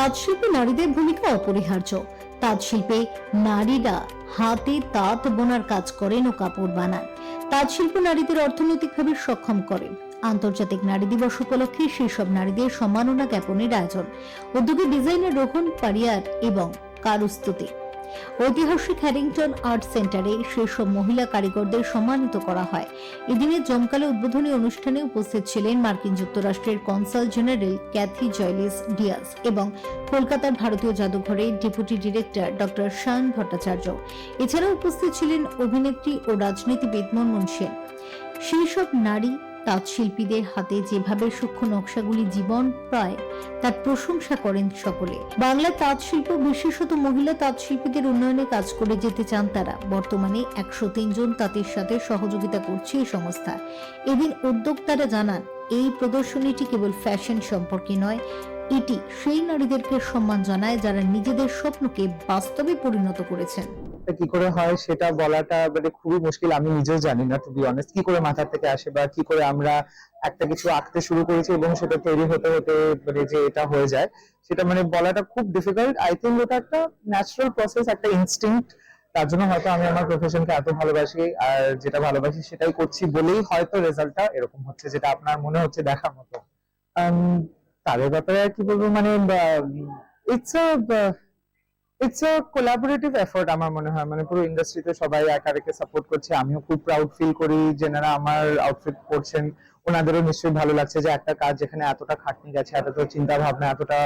তাঁত শিল্পে নারীদের ভূমিকা অপরিহার্য। তাঁতশিল্পে নারীরা হাতে তাঁত বোনার কাজ করেন ও কাপড় বানান। তাঁতশিল্প নারীদের অর্থনৈতিকভাবে সক্ষম করে। আন্তর্জাতিক নারী দিবস উপলক্ষে সেসব নারীদের সম্মাননা জ্ঞাপনের আয়োজন। উদ্যোগে ডিজাইনার রোহন পারিয়ার এবং কারুস্তুতি। ঐতিহাসিক হ্যারিংটন আর্ট সেন্টারে সেসব মহিলা কারিগরদের সম্মানিত করা হয়। এদিনে জমকালো উদ্বোধনী অনুষ্ঠানে উপস্থিত ছিলেন মার্কিন যুক্তরাষ্ট্রের consul general Kathy Giles Diaz এবং কলকাতার ভারতীয় জাদুঘরের deputy director doctor Shan Bhattacharya. এছাড়াও উপস্থিত ছিলেন অভিনেত্রী ও রাজনীতিবিদ মনমোহন সেন। সেই সব নারী তাঁত শিল্পীদের হাতে যেভাবে সূক্ষ্ম নকশাগুলি জীবন পায়, তার প্রশংসা করেন সকলে। বাংলা তাঁত শিল্প বিশেষত মহিলা তাঁত শিল্পীদের উন্নয়নে কাজ করে যেতে চান তারা। বর্তমানে একশো জন তাঁতের সাথে সহযোগিতা করছে এই সংস্থা। এদিন উদ্যোক্তারা জানান, এই প্রদর্শনীটি কেবল ফ্যাশন সম্পর্কে নয় এটি সেই নারীদেরকে সম্মান জানায় যারা নিজেদের স্বপ্নকে বাস্তবে পরিণত করেছেন। কি করে হয় সেটা বলাটা মানে খুবই মুশকিল আমি নিজেও জানি না টু বি অনেস্ট কি করে মাথা থেকে আসে বা কি করে আমরা একটা কিছু আঁকতে শুরু করেছি এবং সেটা তৈরি হতে হতে মানে যে এটা হয়ে যায় সেটা মানে বলাটা খুব ডিফিকাল্ট আই থিঙ্ক ওটা একটা ন্যাচারাল প্রসেস একটা ইনস্টিংক্ট তার জন্য হয়তো আমি আমার প্রফেশনকে এত ভালোবাসি আর যেটা ভালোবাসি সেটাই করছি বলেই হয়তো রেজাল্টটা এরকম হচ্ছে যেটা আপনার মনে হচ্ছে দেখার মতো। উম, তাদের ব্যাপারে আর কি বলব মানে ইটস আ কোলাবোরেটিভ এফোর্ট আমার মনে হয়। মানে পুরো ইন্ডাস্ট্রিতে সবাই একা রেখে সাপোর্ট করছে। আমিও খুব প্রাউড ফিল করি যেনারা আমার আউটফিট করছেন ওনাদেরও নিশ্চয়ই ভালো লাগছে যে একটা কাজ যেখানে এতটা খাটনি গেছে, এতটা চিন্তা ভাবনা এতটা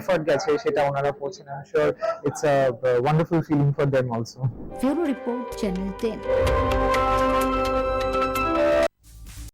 এফোর্ট গেছে, সেটা ওনারা পড়ছেন I sure it's a wonderful feeling for them also bureau report, channel ten.